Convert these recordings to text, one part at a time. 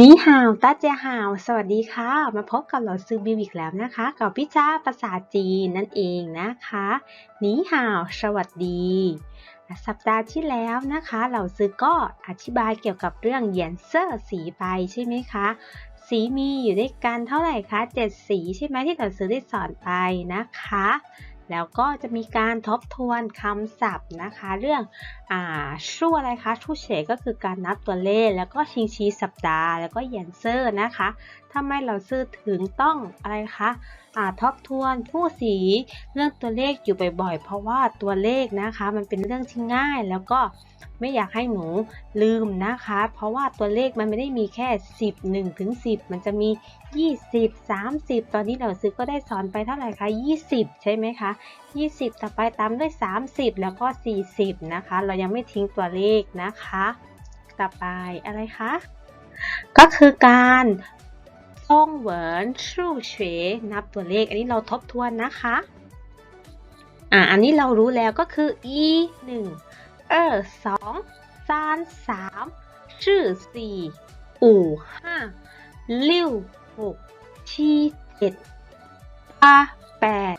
นี่ฮาวตาเจียฮาว สวัสดีค่ะ มาพบกับเหล่าซื้อบิวอีกแล้วนะคะ กับพี่จ้าภาษาจีนนั่นเองนะคะ นี่ฮาว สวัสดี สัปดาห์ที่แล้วนะคะเหล่าซื้อก็อธิบายเกี่ยวกับเรื่องเหยียนเซอร์สีไปใช่ไหมคะ สีมีอยู่ด้วยกันเท่าไหร่คะเจ็ดสีใช่ไหมที่เหล่าซื้อได้สอนไปนะคะแล้วก็จะมีการทบทวนคำศัพท์นะคะ เรื่อง อ่าชู่อะไรคะชู่เฉยก็คือการนับตัวเลข แล้วก็ชิงชีสัปดาห์ แล้วก็เหยียนเซอร์นะคะทำไมเราซื้อถึงต้องอะไรคะอ่าทบทวนผู้สีเรื่องตัวเลขอยู่บ่อยๆ เพราะว่าตัวเลขนะคะ มันเป็นเรื่องที่ง่ายแล้วก็ไม่อยากให้หนูลืมนะคะ เพราะว่าตัวเลขมันไม่ได้มีแค่ 10 1ถึง10 มันจะมี 20 30 ตอนนี้เราซื้อก็ได้สอนไปเท่าไหร่คะ 20 ใช่ไหมคะ 20 ต่อไปตามด้วย 30 แล้วก็ 40 นะคะเรายังไม่ทิ้งตัวเลขนะคะ ต่อไปอะไรคะ ก็คือการซ่องเหวินชู่เฉวนับตัวเลข อันนี้เราทบทวนนะคะอ่าอันนี้เรารู้แล้วก็คืออีหนึ่งเออสองซานสามชื่อสี่อู่ห้าลิ้วหกชีเจ็ดแปด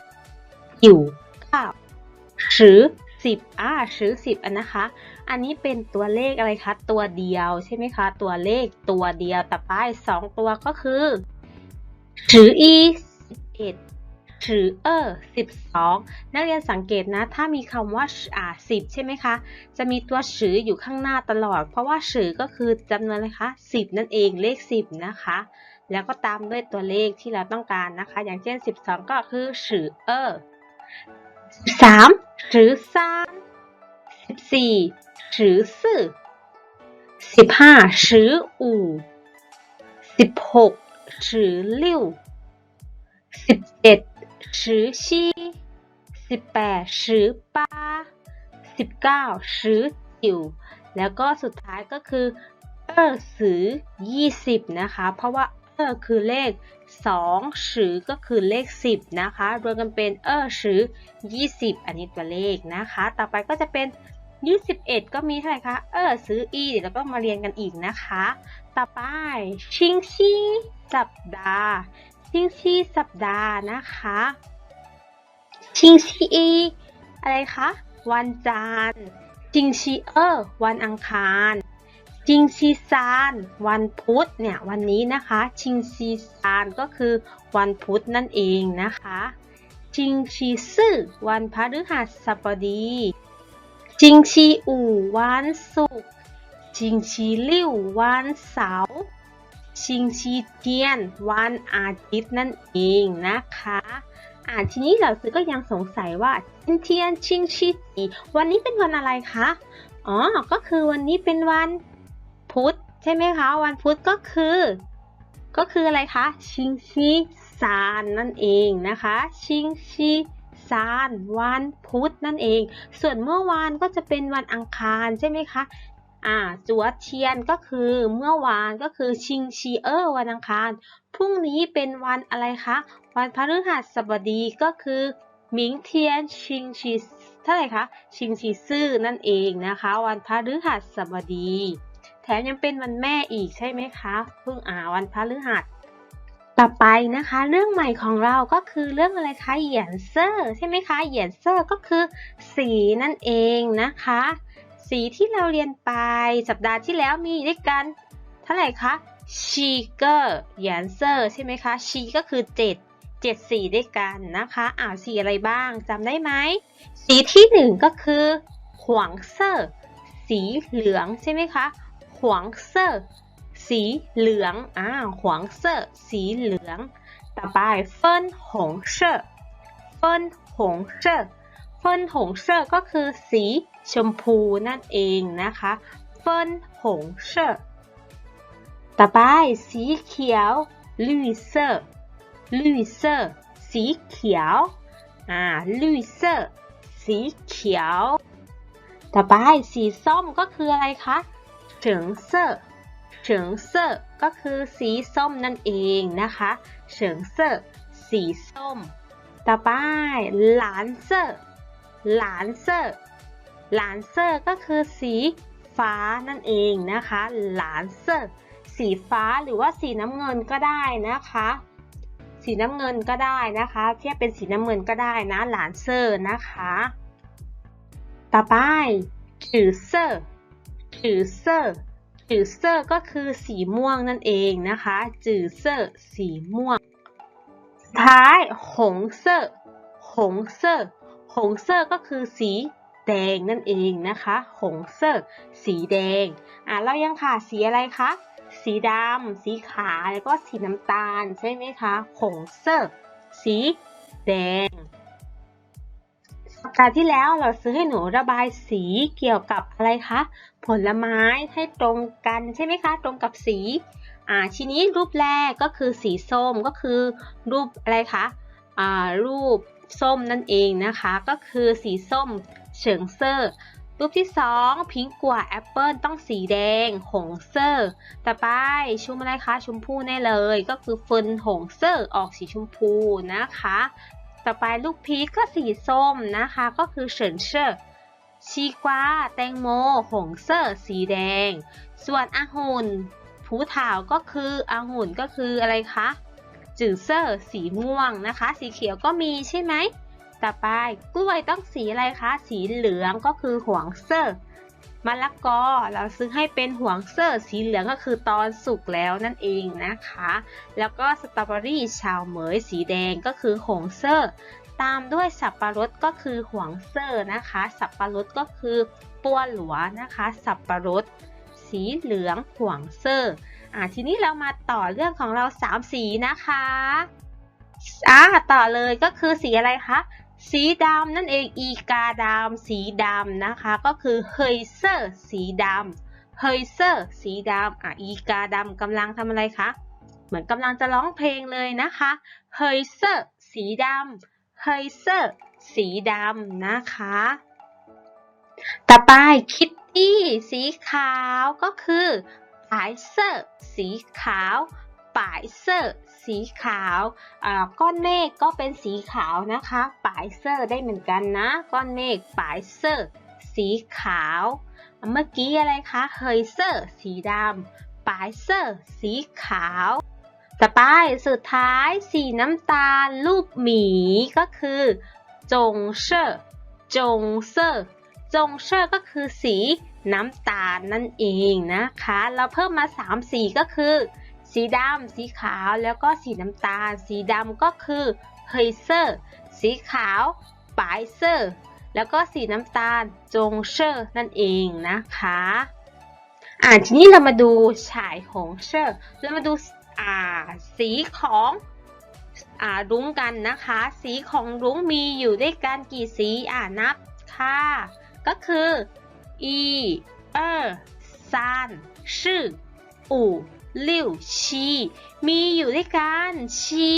อยู่เก้าสิบ สิบอ่าสิบสิบอันนะคะ อันนี้เป็นตัวเลขอะไรคะตัวเดียวใช่ไหมคะ ตัวเลขตัวเดียวแต่ป้ายสองตัวก็คือสิบอีสิบเอ็ดถือเออสิบสองนักเรียนสังเกตนะ ถ้ามีคำว่าอ่าสิบใช่ไหมคะ จะมีตัวสืออยู่ข้างหน้าตลอด เพราะว่าสือก็คือจำนวนอะคะสิบนั่นเอง เลขสิบนะคะ แล้วก็ตามด้วยตัวเลขที่เราต้องการนะคะ อย่างเช่นสิบสองก็คือสือเออ สามหรือสามสิบสี่หรือสี่สิบห้าหรืออู่สิบหกหรือลิ้วสิบเจ็ดหรือชีสิบแปดหรือป้าสิบเก้าหรือจิ๋วแล้วก็สุดท้ายก็คือเออสือยี่สิบนะคะ เพราะว่าเออคือเลข สองสือก็คือเลขสิบนะคะ รวมกันเป็นเออสือยี่สิบอันนี้ตัวเลขนะคะ ต่อไปก็จะเป็นยี่สิบเอ็ดก็มีเท่าไหร่คะ เออซื้ออีเดี๋ยวเราก็มาเรียนกันอีกนะคะ ต่อไปชิงชีสัปดาห์ชิงชีสัปดาห์นะคะชิงชีอีอะไรคะ วันจันทร์ชิงชีเออวันอังคาร ชิงชีซานวันพุธเนี่ยวันนี้นะคะชิงชีซานก็คือวันพุธนั่นเองนะคะชิงชีซื่อวันพฤหัสบดีชิงชีอู่วันศุกร์ชิงชีลิ่ววันเสาร์ชิงชีเทียน วันอาทิตย์นั่นเองนะคะ อ่าทีนี้เราซื้อก็ยังสงสัยว่าชินเทียนชิงชีจีวันนี้เป็นวันอะไรคะ อ๋อ ก็คือวันนี้เป็นวัน พุธใช่ไหมคะ วันพุธก็คือ ก็คืออะไรคะ ชิงชีซานนั่นเองนะคะ ชิงชีซานวันพุธนั่นเอง ส่วนเมื่อวานก็จะเป็นวันอังคารใช่ไหมคะอ่าจัวเทียนก็คือเมื่อวานก็คือชิงชีเออร์วันอังคาร พรุ่งนี้เป็นวันอะไรคะ วันพฤหัสบดีก็คือหมิงเทียนชิงชีเท่าไหร่คะ ชิงชีซื่อนั่นเองนะคะ วันพฤหัสบดี ถมยังเป็นวันแม่อีกใช่ไหมคะเพิ่งอ่าวันพฤหัสต่อไปนะคะ เรื่องใหม่ของเราก็คือเรื่องอะไรคะเหยียนเซอร์ใช่ไหมคะเหยียนเซอร์ก็คือ สีนั่นเองนะคะ สีที่เราเรียนไปสัปดาห์ที่แล้วมีด้วยกัน เท่าไหร่คะชีเกอร์เหยียนเซอร์ใช่ไหมคะชีก็คือ7 7สีด้วยกันนะคะอ่าสีอะไรบ้างจำได้ไหม สีที่หนึ่งก็คือหวงเซอร์ สีเหลืองใช่ไหมคะ หวงเซอร์สีเหลืองอ่าหวงเซอร์สีเหลือง ต่อไปเฟินหงเซอร์เฟินหงเซอร์เฟินหงเซอร์ก็คือสีชมพูนั่นเองนะคะเฟินหงเซอร์ต่อไปสีเขียว绿色绿色สีเขียวอ่า绿色สีเขียว ต่อไปสีส้มก็คืออะไรคะ เฉิงเซอร์เฉิงเซอร์ก็คือสีส้มนั่นเองนะคะเฉิงเซอร์สีส้ม ต่อไปหลานเซอร์หลานเซอร์หลานเซอร์ก็คือสีฟ้านั่นเองนะคะหลานเซอร์สสีฟ้าหรือว่าสีน้ำเงินก็ได้นะคะ สีน้ำเงินก็ได้นะคะ เทียบเป็นสีน้ำเงินก็ได้นะหลานเซอร์นะคะ ต่อไปจือเซอร์ จือเซอร์จือเซอร์ก็คือสีม่วงนั่นเองนะคะ จือเซอร์สีม่วงสุดท้ายหงเซอร์หงเซอร์หงเซอร์ก็คือสีแดงนั่นเองนะคะ หงเซอร์สีแดง อะเรายังขาดสีอะไรคะ สีดำ สีขาว แล้วก็สีน้ำตาลใช่ไหมคะ หงเซอร์สีแดง ปดาห์ที่แล้วเราซื้อให้หนูระบายสีเกี่ยวกับอะไรคะ ผลไม้ให้ตรงกันใช่ไหมคะ ตรงกับสี อ่าทีนี้รูปแรกก็คือสีส้มก็คือ รูปอะไรคะ อ่ารูปส้มนั่นเองนะคะ ก็คือสีส้มเฉิงเซอร์รูปที่2พิงกัวแอปเปิลต้องสีแดง หงเซอร์ต่อไปชุมอะไรคะ ชมพูแน่เลย ก็คือเฟินหงเซอร์ออกสีชมพูนะคะ ต่อไปลูกพีชก็สีส้มนะคะ ก็คือเฉินเซอร์ชีกวาแตงโม หงเซอร์ สีแดง ส่วนองุ่นผูถาวก็คือองุ่นก็คืออะไรคะจือเซอร์สีม่วงนะคะ สีเขียวก็มีใช่ไหม ต่อไปกล้วยต้องสีอะไรคะ สีเหลืองก็คือหวงเซอร์ มะละกอเราซื้อให้เป็นหวงเซอร์สีเหลืองก็คือตอนสุกแล้วนั่นเองนะคะ แล้วก็สตรอเบอรี่ชาวเหมยสีแดงก็คือหงเซอร์ตามด้วยสับปะรดก็คือหวงเซอร์นะคะ สับปะรดก็คือปัวหลัวนะคะ สับปะรด สีเหลืองหวงเซอร์อ่าทีนี้เรามาต่อเรื่องของเราสามสีนะคะอ่าต่อเลยก็คือสีอะไรคะ สีดำนั่นเองอีกาดำสีดำนะคะ ก็คือเฮยเซอร์สีดำเฮยเซอร์สีดำอะอีกาดำกำลังทำอะไรคะเหมือนกำลังจะร้องเพลงเลยนะคะเฮยเซอร์สีดำเฮยเซอร์สีดำนะคะ ต่อไปคิตตี้สีขาวก็คือปายเซอร์สีขาวปายเซอร์ สีขาวอ่าก้อนเมฆก็เป็นสีขาวนะคะปายเซอร์ได้เหมือนกันนะ ก้อนเมฆปายเซอร์สีขาว เมื่อกี้อะไรคะเฮยเซอร์สีดำปายเซอร์สีขาวต่อไปสุดท้ายสีน้ำตาลรูปหมีก็คือจงเชอร์จงเซอร์จงเชอร์ก็คือสีน้ำตาลนั่นเองนะคะ เราเพิ่มมา 3 สีก็คือ สีดำสีขาวแล้วก็สีน้ำตาล สีดำก็คือเฮเซอร์สีขาวปายเซอร์แล้วก็สีน้ำตาลจงเซอร์นั่นเองนะคะอ่าทีนี้เรามาดูฉายของเซอร์เรามาดูอ่าสีของอ่ารุ้งกันนะคะ สีของรุ้งมีอยู่ด้วยกันกี่สีอ่านับค่ะก็คืออีเออซานชื่ออู่ ลิวชีมีอยู่ด้วยกันชี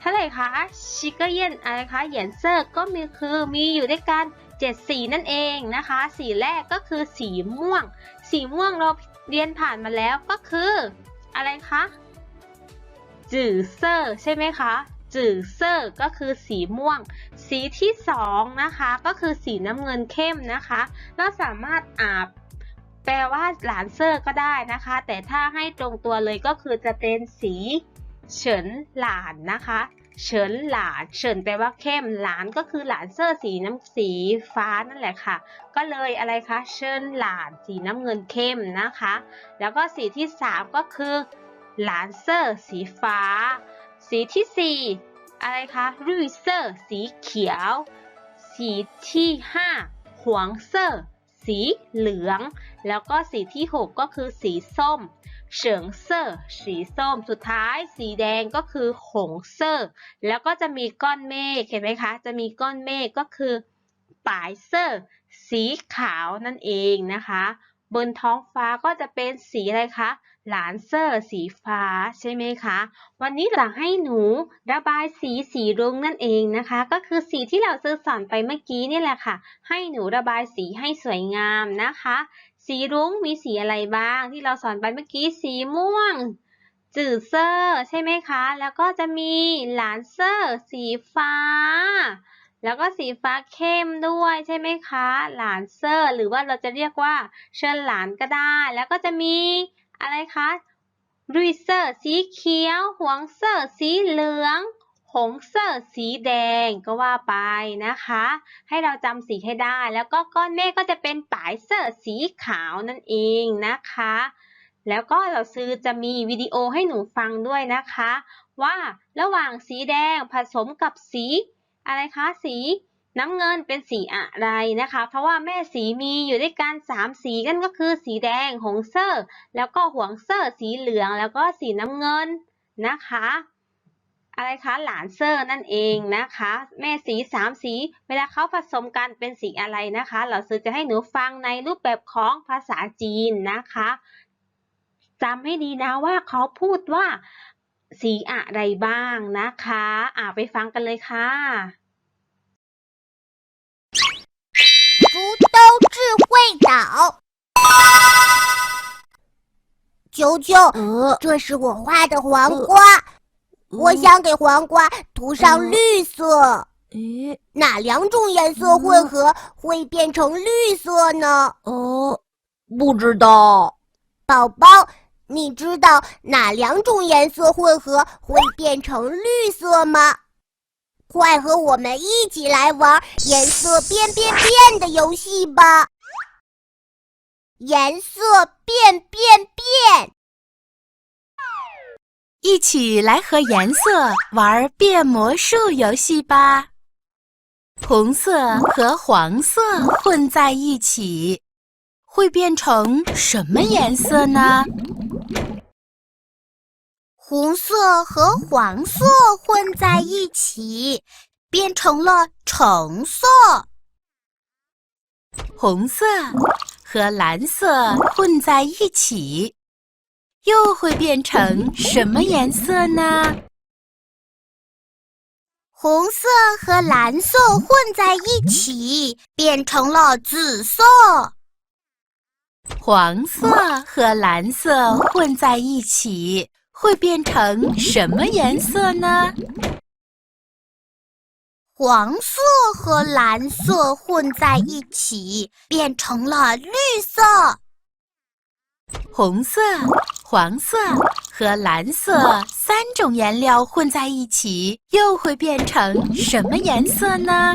เท่าไหร่คะชิก็เย็นอะไรคะเหยียนเซอร์ก็มีคือมีอยู่ด้วยกันเจ็ดสีนั่นเองนะคะ สีแรกก็คือสีม่วง สีม่วงเราเรียนผ่านมาแล้วก็คือ อะไรคะจื่อเซอร์ใช่ไหมคะจื่อเซอร์ก็คือสีม่วง สีที่สองนะคะ ก็คือสีน้ำเงินเข้มนะคะ เราสามารถอ่า แปลว่าหลานเซอร์ก็ได้นะคะ แต่ถ้าให้ตรงตัวเลยก็คือจะเป็นสีเฉินหลานนะคะ เฉินหลาน เฉินแปลว่าเข้ม หลานก็คือหลานเซอร์สีน้ำสีฟ้านั่นแหละค่ะ ก็เลยอะไรคะ เฉินหลานสีน้ำเงินเข้มนะคะ แล้วก็สีที่สามก็คือ หลานเซอร์สีฟ้า สีที่ 4 อะไรคะรุ่ยเซอร์สีเขียว สีที่5หวงเซอร์ สีเหลือง แล้วก็สีที่ 6 ก็คือสีส้ม เฉิงเซอร์สีส้ม สุดท้ายสีแดงก็คือหงเซอร์แล้วก็จะมีก้อนเมฆเห็นไหมคะ จะมีก้อนเมฆก็คือ ปายเซอร์สีขาวนั่นเองนะคะ บนท้องฟ้าก็จะเป็นสีอะไรคะหลานเซอร์สีฟ้าใช่ไหมคะ วันนี้หลังให้หนูระบายสีสีรุ้งนั่นเองนะคะ ก็คือสีที่เราซื้อสอนไปเมื่อกี้นี่แหละค่ะ ให้หนูระบายสีให้สวยงามนะคะ สีรุ้งมีสีอะไรบ้าง ที่เราสอนไปเมื่อกี้สีม่วง จืดเซอร์ใช่ไหมคะ แล้วก็จะมีหลานเซอร์สีฟ้า แล้วก็สีฟ้าเข้มด้วยใช่ไหมคะ หลานเซอร์ หรือว่าเราจะเรียกว่าเชิญหลานก็ได้ แล้วก็จะมีอะไรคะรุยเซอร์สีเขียว หวงเซอร์สีเหลือง หงเซอร์สีแดงก็ว่าไปนะคะ ให้เราจำสีให้ได้ แล้วก็ก้อนเมฆก็จะเป็นปายเซอร์สีขาวนั่นเองนะคะ แล้วก็เราซื้อจะมีวิดีโอให้หนูฟังด้วยนะคะ ว่าระหว่างสีแดงผสมกับสี อะไรคะสีน้ำเงินเป็นสีอะไรนะคะ เพราะว่าแม่สีมีอยู่ด้วยกันสามสีกันก็คือสีแดงหงเซอร์ แล้วก็หวงเซอร์ สีเหลืองแล้วก็สีน้ำเงินนะคะ อะไรคะหลานเซอร์นั่นเองนะคะ แม่สีสามสี เวลาเขาผสมกันเป็นสีอะไรนะคะ เราซื้อจะให้หนูฟังในรูปแบบของภาษาจีนนะคะจำให้ดีนะว่าเขาพูดว่า สีอะไรบ้างนะคะ อ่าไปฟังกันเลยค่ะ 福州智慧岛。球球，呃，这是我画的黄瓜，我嗯想给黄瓜涂上绿色。诶，哪两种颜色混合会变成绿色呢？哦，不知道。宝宝， 你知道哪两种颜色混合会变成绿色吗？快和我们一起来玩颜色变变变的游戏吧！颜色变变变，一起来和颜色玩变魔术游戏吧！红色和黄色混在一起，会变成什么颜色呢？红色和黄色混在一起，变成了橙色。红色和蓝色混在一起，又会变成什么颜色呢？红色和蓝色混在一起，变成了紫色。黄色和蓝色混在一起，会变成什么颜色呢？黄色和蓝色混在一起，变成了绿色。红色、黄色和蓝色三种颜料混在一起，又会变成什么颜色呢？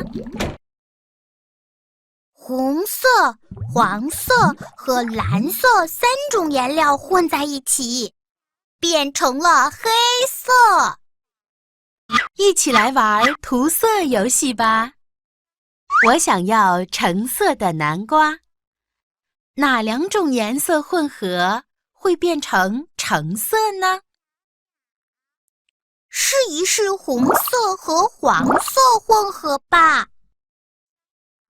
红色、黄色和蓝色三种颜料混在一起，变成了黑色。一起来玩涂色游戏吧！我想要橙色的南瓜，哪两种颜色混合会变成橙色呢？试一试红色和黄色混合吧。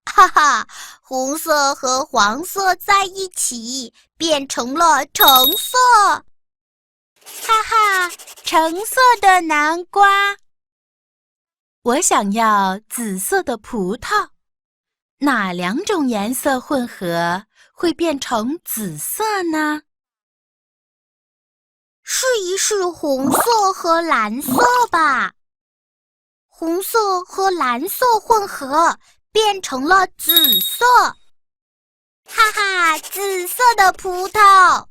哈哈，红色和黄色在一起变成了橙色。哈哈，橙色的南瓜。我想要紫色的葡萄，哪两种颜色混合会变成紫色呢？试一试红色和蓝色吧。红色和蓝色混合变成了紫色。哈哈，紫色的葡萄。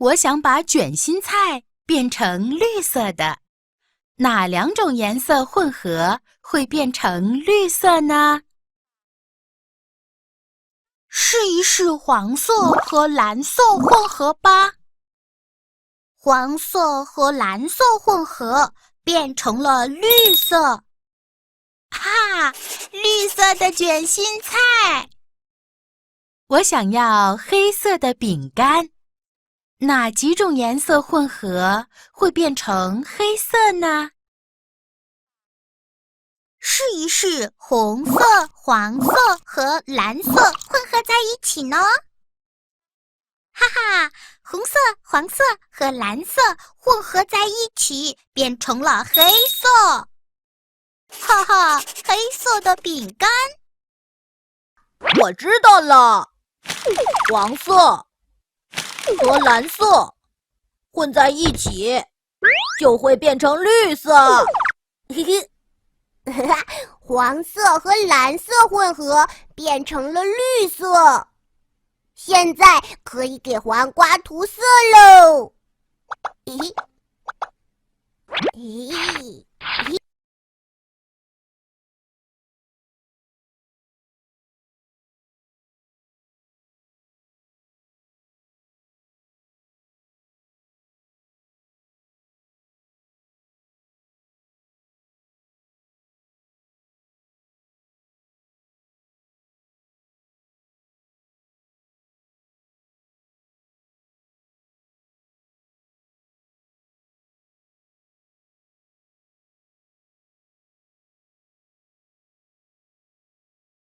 我想把卷心菜变成绿色的。哪两种颜色混合会变成绿色呢？试一试黄色和蓝色混合吧。黄色和蓝色混合变成了绿色。哈，绿色的卷心菜。我想要黑色的饼干。哪几种颜色混合会变成黑色呢？试一试红色、黄色和蓝色混合在一起呢。哈哈，红色、黄色和蓝色混合在一起变成了黑色。哈哈，黑色的饼干。我知道了，黄色。和蓝色混在一起就会变成绿色。嘿 嘿黄色和蓝色混合变成了绿色。现在可以给黄瓜涂色喽。咦咦咦。